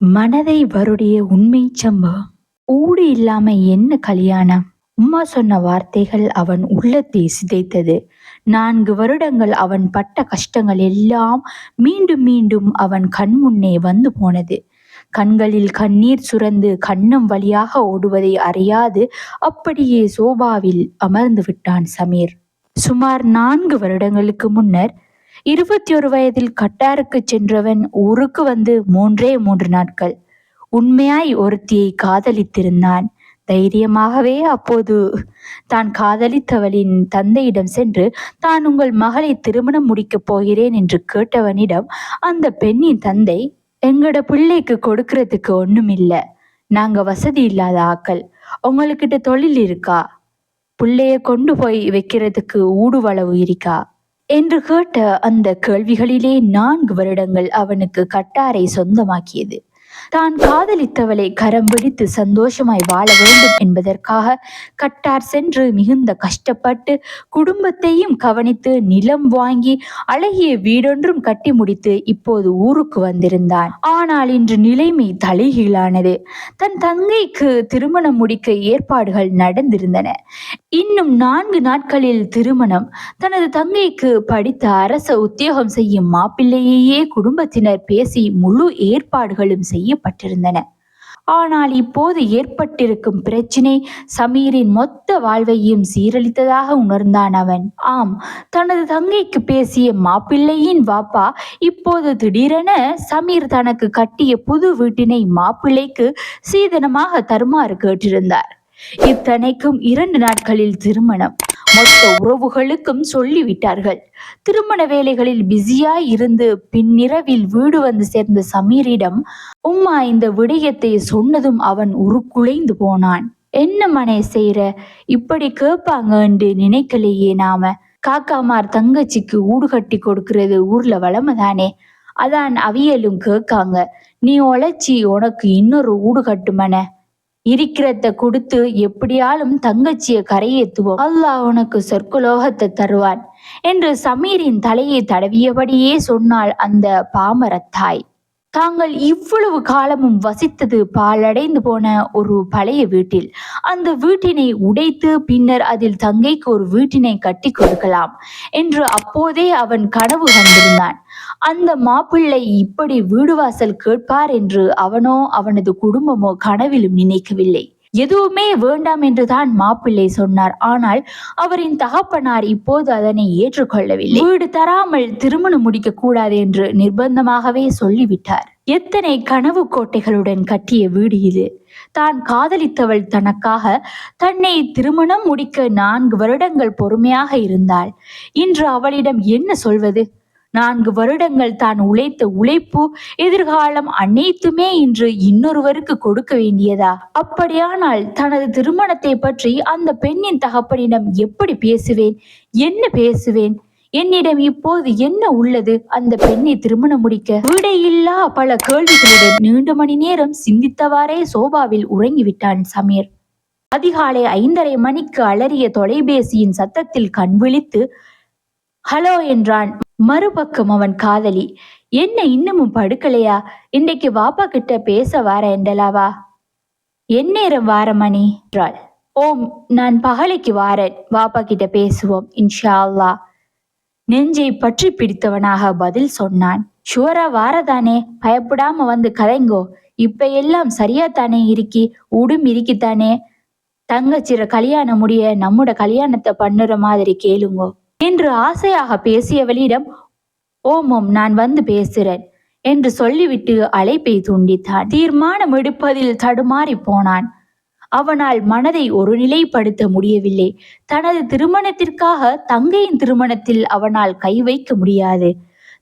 மனதை வருடைய உண்மை சம்பவம் ஊடு இல்லாம என்ன கல்யாணம்? உம்மா சொன்ன வார்த்தைகள் அவன் உள்ளத்தை சிதைத்தது. நான்கு வருடங்கள் அவன் பட்ட கஷ்டங்கள் எல்லாம் மீண்டும் மீண்டும் அவன் கண் முன்னே வந்து போனது. கண்களில் கண்ணீர் சுரந்து கண்ணம் வழியாக ஓடுவதை அறியாது அப்படியே சோபாவில் அமர்ந்து விட்டான் சமீர். சுமார் நான்கு வருடங்களுக்கு முன்னர் இருபத்தி ஒரு வயதில் கட்டாருக்கு சென்றவன் ஊருக்கு வந்து மூன்றே மூன்று நாட்கள். உண்மையாய் ஒருத்தியை காதலித்திருந்தான். தைரியமாகவே அப்போது தான் காதலித்தவளின் தந்தையிடம் சென்று தான் உங்கள் மகளை திருமணம் முடிக்கப் போகிறேன் என்று கேட்டவனிடம் அந்த பெண்ணின் தந்தை எங்கட பிள்ளைக்கு கொடுக்கறதுக்கு ஒண்ணும் இல்ல நாங்க வசதி இல்லாத ஆக்கள். உங்களுக்கிட்ட தொழில் இருக்கா? பிள்ளைய கொண்டு போய் வைக்கிறதுக்கு ஊடுவளவு இருக்கா? என்று கேட்ட அந்த கேள்விகளிலே நான்கு வருடங்கள் அவனுக்கு கட்டாரை சொந்தமாக்கியது. தான் காதலித்தவளை கரம் பிடித்து சந்தோஷமாய் வாழ வேண்டும் என்பதற்காக கட்டார் சென்று மிகுந்த கஷ்டப்பட்டு குடும்பத்தையும் கவனித்து நிலம் வாங்கி அழகிய வீடொன்றும் கட்டி முடித்து இப்போது ஊருக்கு வந்திருந்தான். ஆனால் இன்று நிலைமை தலைகீழானது. தன் தங்கைக்கு திருமணம் முடிக்க ஏற்பாடுகள் நடந்திருந்தன. இன்னும் நான்கு நாட்களில் திருமணம். தனது தங்கைக்கு படித்த அரச உத்தியோகம் செய்யும் மாப்பிள்ளையையே குடும்பத்தினர் பேசி முழு ஏற்பாடுகளும் செய்யப்பட்டிருந்தன ஆனால் இப்போது ஏற்பட்டிருக்கும் பிரச்சினை சமீரின் மொத்த வாழ்வையும் சீரழித்ததாக உணர்ந்தான் அவன். ஆம் தனது தங்கைக்கு பேசிய மாப்பிள்ளையின் வாப்பா இப்போது திடீரென சமீர் தனக்கு கட்டிய புது வீட்டினை மாப்பிள்ளைக்கு சீதனமாக தருமாறு கேட்டிருந்தார். இத்தனைக்கும் இரண்டு நாட்களில் திருமணம். மொத்த உறவுகளுக்கும் சொல்லிவிட்டார்கள். திருமண வேலைகளில் பிஸியாய் இருந்து பின்னிரவில் வீடு வந்து சேர்ந்த சமீரிடம் உம்மா இந்த விடயத்தை சொன்னதும் அவன் உருக்குலைந்து போனான். என்ன மனே செய்யற இப்படி கேட்பாங்க என்று நினைக்கலையே நாம. காக்காமார் தங்கச்சிக்கு ஊடு கட்டி கொடுக்கிறது ஊர்ல வளமை தானே. அதான் அவியலும் கேட்காங்க. நீ உழைச்சி உனக்கு இன்னொரு ஊடு கட்டுமன. இருக்கிறத கொடுத்து எப்படியாலும் தங்கச்சிய கரையேத்துவோம். அல்லாஹ் உனக்கு சொர்க்குலோகத்தை தருவான். என்று சமீரின் தலையை தடவியபடியே சொன்னாள் அந்த பாமரத்தாய் தாங்கள் இவ்வளவு காலமும் வசித்தது பாலடைந்து போன ஒரு பழைய வீட்டில். அந்த வீட்டினை உடைத்து பின்னர் அதில் தங்கைக்கு ஒரு வீட்டினை கட்டி கொடுக்கலாம் என்று அப்போதே அவன் கனவு கண்டிருந்தான். அந்த மாப்பிள்ளை இப்படி வீடு வாசல் கேட்பார் என்று அவனோ அவனது குடும்பமோ கனவிலும் நினைக்கவில்லை. எதுவுமே வேண்டாம் என்றுதான் மாப்பிள்ளை சொன்னார். ஆனால் அவரின் தகப்பனார் இப்போது அதனை ஏற்றுக்கொள்ளவில்லை. வீடு தராமல் திருமணம் முடிக்க கூடாது என்று நிர்பந்தமாகவே சொல்லிவிட்டார். எத்தனை கனவு கோட்டைகளுடன் கட்டிய வீடு இது. தான் காதலித்தவள் தனக்காக தன்னை திருமணம் முடிக்க நான்கு வருடங்கள் பொறுமையாக இருந்தாள். இன்று அவளிடம் என்ன சொல்வது? நான்கு வருடங்கள் தான் உழைத்த உழைப்பு எதிர்காலம் அனைத்துமே இன்று இன்னொருவருக்கு கொடுக்க வேண்டியதா? அப்படியானால் தனது திருமணத்தை பற்றி அந்த பெண்ணின் தகப்பனிடம் எப்படி பேசுவேன்? என்ன பேசுவேன்? என்னிடம் இப்போது என்ன உள்ளது? அந்த பெண்ணை திருமணம் முடிக்க விடையில்லா பல கேள்விகளுடன் நீண்ட மணி நேரம் சிந்தித்தவாறே சோபாவில் உறங்கிவிட்டான் சமீர். அதிகாலை ஐந்தரை மணிக்கு அலறிய தொலைபேசியின் சத்தத்தில் கண் விழித்து ஹலோ என்றான். மறுபக்கம் அவன் காதலி என்ன இன்னமும் படுக்கலையா? இன்னைக்கு வாப்பா கிட்ட பேச வார என்றலாவா? எந்நேரம் வார மணி என்றாள். ஓம் நான் பகலைக்கு வாரேன். வாப்பா கிட்ட பேசுவோம் இன்ஷா அல்லா நெஞ்சை பற்றி பிடித்தவனாக பதில் சொன்னான். ஷுவரா வாரதானே? பயப்படாம வந்து கதைங்கோ இப்ப எல்லாம் சரியா தானே இருக்கி? உடும் இருக்கித்தானே? தங்கச்சிற கல்யாணம் முடிய நம்மோட கல்யாணத்தை பண்ணுற மாதிரி கேளுங்கோ. என்று ஆசையாக பேசியவளிடம் ஓமம் நான் வந்து பேசுறேன் என்று சொல்லிவிட்டு அழைப்பை துண்டித்தான் தீர்மானம் எடுப்பதில் தடுமாறி போனான். அவனால் மனதை ஒரு நிலைப்படுத்த முடியவில்லை. தனது திருமணத்திற்காக தங்கையின் திருமணத்தில் அவனால் கை வைக்க முடியாது.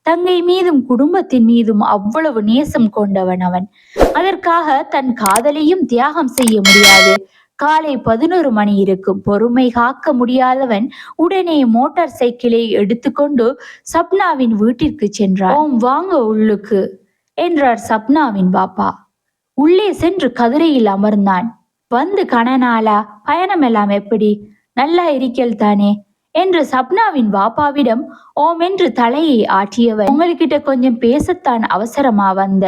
தங்கை மீதும் குடும்பத்தின் மீதும் அவ்வளவு நேசம் கொண்டவன் அவன். அதற்காக தன் காதலையும் தியாகம் செய்ய முடியாது. காலை பதினோரு மணி இருக்கும். பொறுமை காக்க முடியாதவன் உடனே மோட்டார் சைக்கிளை எடுத்துக்கொண்டு சப்னாவின் வீட்டிற்கு சென்றார் ஓம் வாங்க உள்ளுக்கு என்றார் சப்னாவின் பாப்பா. உள்ளே சென்று கதிரையில் அமர்ந்தான். வந்து கணநாளா பயணம் எல்லாம் எப்படி? நல்லா இருக்கல் தானே என்று சப்னாவின் பாப்பாவிடம் ஓம் என்று தலையை ஆட்டியவன் உங்கள்கிட்ட கொஞ்சம் பேசத்தான் அவசரமா வந்த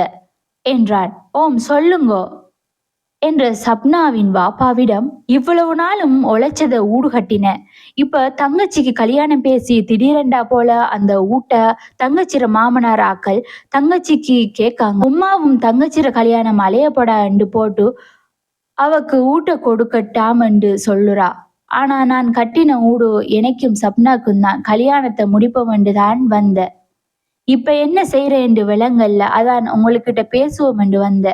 என்றான். ஓம் சொல்லுங்கோ. என்ற சப்னாவின் வாப்பாவிடம் இவ்வளவு நாளும் உழைச்சத ஊடு கட்டின. இப்ப தங்கச்சிக்கு கல்யாணம் பேசி திடீரெண்டா போல அந்த ஊட்ட தங்கச்சிர மாமனார் ஆக்கள் தங்கச்சிக்கு கேட்காங்க. உம்மாவும் தங்கச்சிர கல்யாணம் அலையப்படாண்டு போட்டு அவக்கு ஊட்ட கொடுக்கட்டாமண்டு சொல்லுறா. ஆனா நான் கட்டின ஊடு எனக்கும் சப்னாக்கும் தான். கல்யாணத்தை முடிப்போம் தான் வந்த. இப்ப என்ன செய்யறேன்னு விளங்கல்ல அதான் உங்களுக்கிட்ட பேசுவோம் என்று வந்த.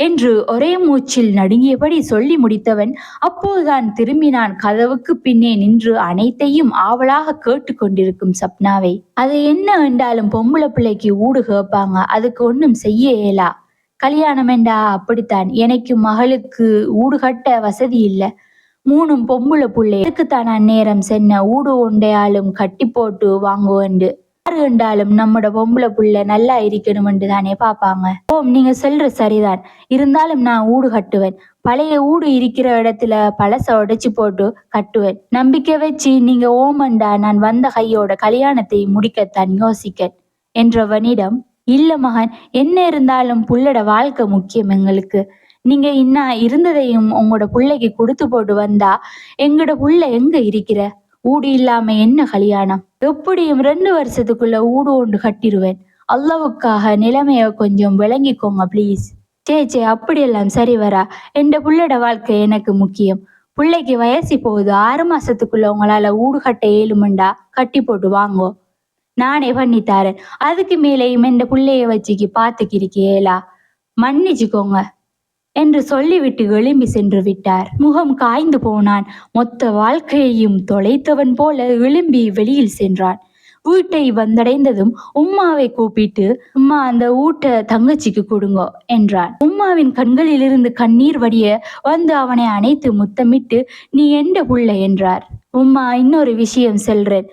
என்று ஒரே மூச்சில் நடுங்கியபடி சொல்லி முடித்தவன் அப்போதுதான் திரும்பினான் கதவுக்கு பின்னே நின்று அனைத்தையும் ஆவலாக கேட்டு கொண்டிருக்கும் சப்னாவை. அது என்ன என்றாலும் பொம்பளை பிள்ளைக்கு ஊடு கேட்பாங்க. அதுக்கு ஒன்றும் செய்ய இயலா. கல்யாணம் என்றா அப்படித்தான். எனக்கு மகளுக்கு ஊடு கட்ட வசதி இல்ல. மூணும் பொம்புளை பிள்ளை. அதுக்குத்தான் அந்நேரம் சென்ன? ஊடு ஒண்டையாலும் கட்டி போட்டு வாங்குவண்டு. யாரு என்றாலும் நம்மட பொம்பளை புள்ள நல்லா இருக்கணும்னு தானே பாப்பாங்க ஓம் நீங்க சொல்ற சரிதான். இருந்தாலும் நான் ஊடு கட்டுவேன். பழைய ஊடு இருக்கிற இடத்துல பழச உடைச்சு போட்டு கட்டுவேன். நம்பிக்கை வச்சு நீங்க ஓமண்டா நான் வந்த கையோட கல்யாணத்தை முடிக்கத்தான் யோசிக்க என்றவனிடம் இல்ல மகன் என்ன இருந்தாலும் புள்ளட வாழ்க்கை முக்கியம் எங்களுக்கு. நீங்க இன்னா இருந்ததையும் உங்களோட புள்ளைக்கு கொடுத்து போட்டு வந்தா எங்கட புள்ள எங்க இருக்கிற? ஊடு இல்லாம என்ன கல்யாணம்? எப்படியும் ரெண்டு வருஷத்துக்குள்ள ஊடு ஒன்று கட்டிடுவேன் அல்லவுக்காக நிலைமைய கொஞ்சம் விளங்கிக்கோங்க ப்ளீஸ் சே சே அப்படியெல்லாம் சரி வரா? என் புள்ளோட வாழ்க்கை எனக்கு முக்கியம். பிள்ளைக்கு வயசு போகுது ஆறு மாசத்துக்குள்ள உங்களால ஊடு கட்ட ஏழுமண்டா? கட்டி போட்டு வாங்கோ. நானே பண்ணி தரேன். அதுக்கு மேலேயும் என் புள்ளைய வச்சுக்கி பாத்துக்கிருக்கேலா மன்னிச்சுக்கோங்க. என்று சொல்லிவிட்டு எழும்பி சென்று விட்டார். முகம் காய்ந்து போனான். மொத்த வாழ்க்கையையும் தொலைத்தவன் போல எழும்பி வெளியில் சென்றான். வீட்டை வந்தடைந்ததும் உம்மாவை கூப்பிட்டு உம்மா அந்த ஊட்ட தங்கச்சிக்கு கொடுங்க என்றான். உம்மாவின் கண்களிலிருந்து கண்ணீர் வடிய வந்து அவனை அணைத்து முத்தமிட்டு நீ எந்த புள்ள? என்றார். உம்மா இன்னொரு விஷயம் செல்றேன்.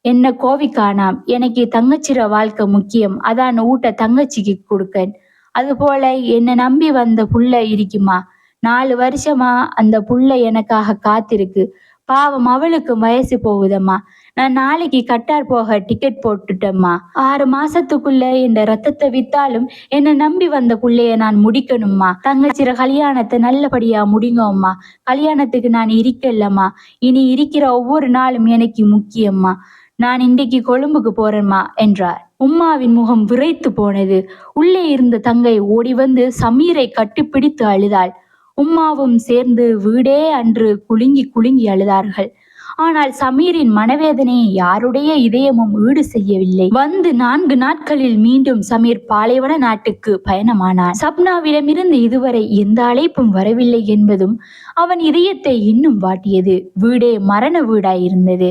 என்ன கோவிக்கானாம். எனக்கு தங்கச்சிர வாழ்க்கை முக்கியம். அதான் ஊட்ட தங்கச்சிக்கு கொடுக்கேன். அதுபோல என்னை நம்பி வந்த புள்ள இருக்குமா? நாலு வருஷமா அந்த புள்ள எனக்காக காத்திருக்கு. பாவம் அவளுக்கு வயசு போகுதம்மா. நான் நாளைக்கு கட்டார் போக டிக்கெட் போட்டுட்டேம்மா. ஆறு மாசத்துக்குள்ள இந்த ரத்தத்தை வித்தாலும் என்னை நம்பி வந்த புள்ளைய நான் முடிக்கணும்மா. தங்கச்சிற கல்யாணத்தை நல்லபடியா முடிங்கம்மா. கல்யாணத்துக்கு நான் இருக்கல்லம்மா. இனி இருக்கிற ஒவ்வொரு நாளும் எனக்கு முக்கியம்மா. நான் இன்றைக்கு கொழும்புக்கு போறேம்மா என்றார். உம்மாவின் முகம் விரைத்து போனது. உள்ளே இருந்த தங்கை ஓடி வந்து சமீரை கட்டிப்பிடித்து அழுதாள். உம்மாவும் சேர்ந்து வீடே அன்று குலுங்கி குலுங்கி அழுதார்கள். ஆனால் சமீரின் மனவேதனையை யாருடைய இதயமும் ஈடு செய்யவில்லை. வந்து நான்கு நாட்களில் மீண்டும் சமீர் பாலைவன நாட்டுக்கு பயணமானான். சப்னாவிடமிருந்து இதுவரை எந்த அழைப்பும் வரவில்லை என்பதும் அவன் இதயத்தை இன்னும் வாட்டியது. வீடே மரண வீடாயிருந்தது.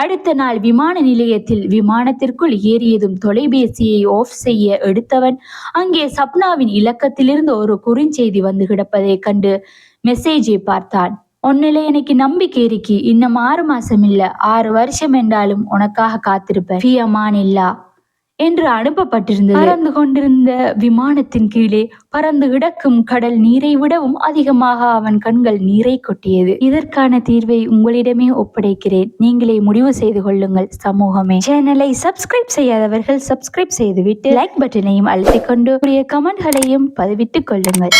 அடுத்த நாள் விமான நிலையத்தில் விமானத்திற்குள் ஏறியதும் தொலைபேசியை ஆஃப் செய்ய எடுத்தவன் அங்கே சப்னாவின் இலக்கத்திலிருந்து ஒரு குறுஞ்செய்தி வந்து கிடப்பதை கண்டு மெசேஜை பார்த்தான். உன்னில எனக்கு நம்பிக்கை இருக்கு. இன்னும் ஆறு மாசம் இல்ல. ஆறு வருஷம் என்றாலும் உனக்காக காத்திருப்பேன். பியமான் இல்லா. என்று அனுப்பப்பட்டிருந்தது. பறந்து கொண்டிருந்த விமானத்தின் கீழே பறந்து கிடக்கும் கடல் நீரை விடவும் அதிகமாக அவன் கண்கள் நீரை கொட்டியது. இதற்கான தீர்வை உங்களிடமே ஒப்படைக்கிறேன். நீங்களே முடிவு செய்து கொள்ளுங்கள் சமூகமே. சேனலை சப்ஸ்கிரைப் செய்யாதவர்கள் சப்ஸ்கிரைப் செய்துவிட்டு லைக் பட்டனையும் அழுத்திக் கொண்டு கமெண்ட்களையும் பதிவிட்டுக் கொள்ளுங்கள்.